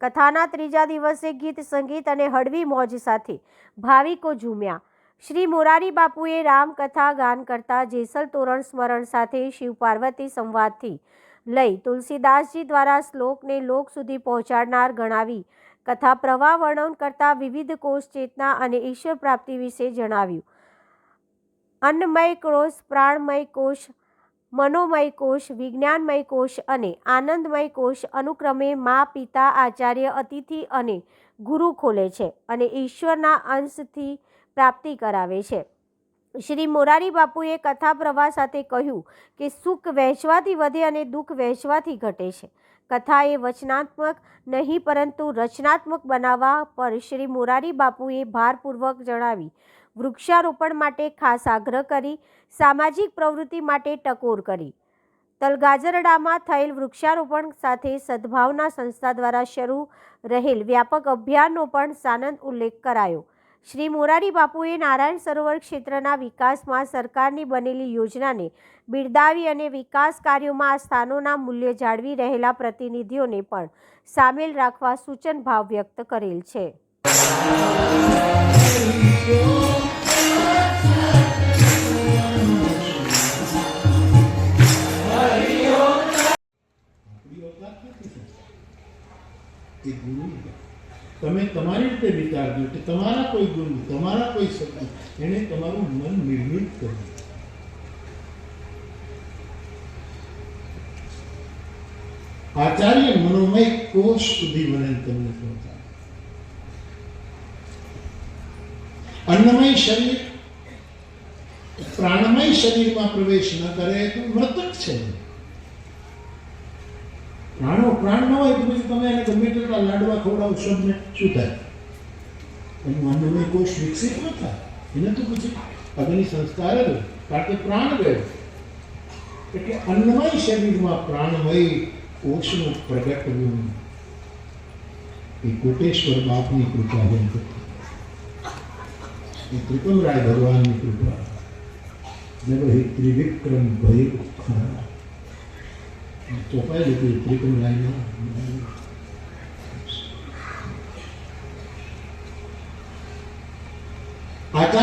કથાના ત્રીજા દિવસે ગીત, સંગીત અને હળવી મોજ સાથે ભાવિકો ઝૂમ્યા. શ્રી મોરારી બાપુએ રામકથા ગાન કરતા જેસલ તોરણ સ્મરણ સાથે શિવ પાર્વતી સંવાદથી લઈ તુલસીદાસજી દ્વારા શ્લોકને લોક સુધી પહોંચાડનાર ગણાવી કથા પ્રવાહ વર્ણન કરતા વિવિધ કોષ ચેતના અને ઈશ્વર પ્રાપ્તિ વિશે જણાવ્યું. અન્નમય કોષ પ્રાણમય કોષ મનોમય કોષ વિજ્ઞાનમય કોષ અને આનંદમય કોષ અનુક્રમે મા, પિતા, આચાર્ય, અતિથિ અને ગુરુ ખોલે છે અને ઈશ્વરના અંશથી પ્રાપ્તિ કરાવે છે. શ્રી મોરારી બાપુએ કથા પ્રવાહ સાથે કહ્યું કે, સુખ વહેંચવાથી વધે અને દુઃખ વહેંચવાથી ઘટે છે કથા એ વચનાત્મક નહીં, પરંતુ રચનાત્મક બનાવવા પર શ્રી મોરારી બાપુએ ભારપૂર્વક જણાવી વૃક્ષારોપણ માટે ખાસ આગ્રહ કરી, સામાજિક પ્રવૃત્તિ માટે ટકોર કરી. તલગાજરડામાં થયેલ વૃક્ષારોપણ સાથે સદભાવના સંસ્થા દ્વારા શરૂ રહેલ વ્યાપક અભિયાનનો પણ સાનંદ ઉલ્લેખ કરાયો. શ્રી મોરારી બાપુએ નારાયણ સરોવર ક્ષેત્રના વિકાસમાં સરકારની બનેલી યોજનાને બિરદાવી અને વિકાસ કાર્યોમાં આ સ્થાનોના મૂલ્ય જાળવી રહેલા પ્રતિનિધિઓને પણ સામેલ રાખવા સૂચન ભાવ વ્યક્ત કરેલ છે. એ ગુરુ તમે તમારી રીતે વિચારજો કે તમારા કોઈ ગુરુ તમારા કોઈ સત્ય એને તમારું મન નિર્મિત કર્યું. આચાર્ય મનોમય કોષ સુધી મને તમને પહોંચા અન્નમય શરીર, પ્રાણમય શરીરમાં પ્રવેશ ન કરે તો મૃતક છે. પ્રાણો પ્રાણ ન હોય તો પછી તમે એને ગમે તેટલા લાડવા ખવડાવો શબ્દને શું થાય? એનું અન્નમય કોષ વિકસિત ન થાય. એને તો પછી અગ્નિ સંસ્કાર જ કારણ કે પ્રાણ ગયો એટલે અન્નમય શરીરમાં પ્રાણમય કોષનું પ્રગટવું એ કોટેશ્વર બાપની કૃપા હોય એ ત્રિકમરાય ભગવાનની કૃપા. જબ હે ત્રિવિક્રમ ભય ખરા झोपायला येते इकडे करून राहिली आता